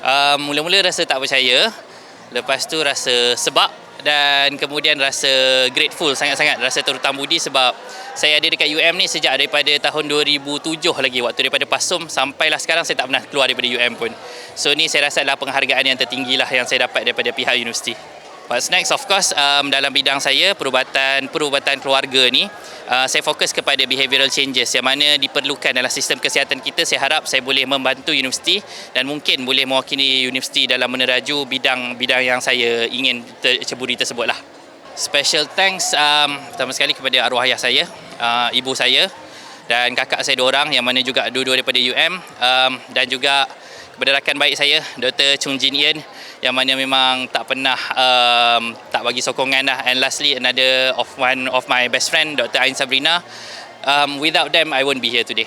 Uh, mula-mula rasa tak percaya, lepas tu rasa sebab dan kemudian rasa grateful sangat-sangat rasa terutama budi sebab saya ada dekat UM ni sejak daripada tahun 2007 lagi waktu daripada PASUM sampailah sekarang saya tak pernah keluar daripada UM pun. So ni saya rasa adalah penghargaan yang tertinggi lah yang saya dapat daripada pihak universiti What's next of course um, dalam bidang saya perubatan perubatan keluarga ni uh, saya fokus kepada behavioral changes yang mana diperlukan dalam sistem kesihatan kita saya harap saya boleh membantu universiti dan mungkin boleh mewakili universiti dalam meneraju bidang-bidang yang saya ingin terceburi tersebut lah. Special thanks um, pertama sekali kepada arwah ayah saya, uh, ibu saya dan kakak saya dua orang yang mana juga dua-dua daripada UM um, dan juga kepada rakan baik saya Dr. Chung Jin Yen yang mana memang tak pernah um, tak bagi sokongan lah and lastly another of one of my best friend Dr. Ain Sabrina um, without them I won't be here today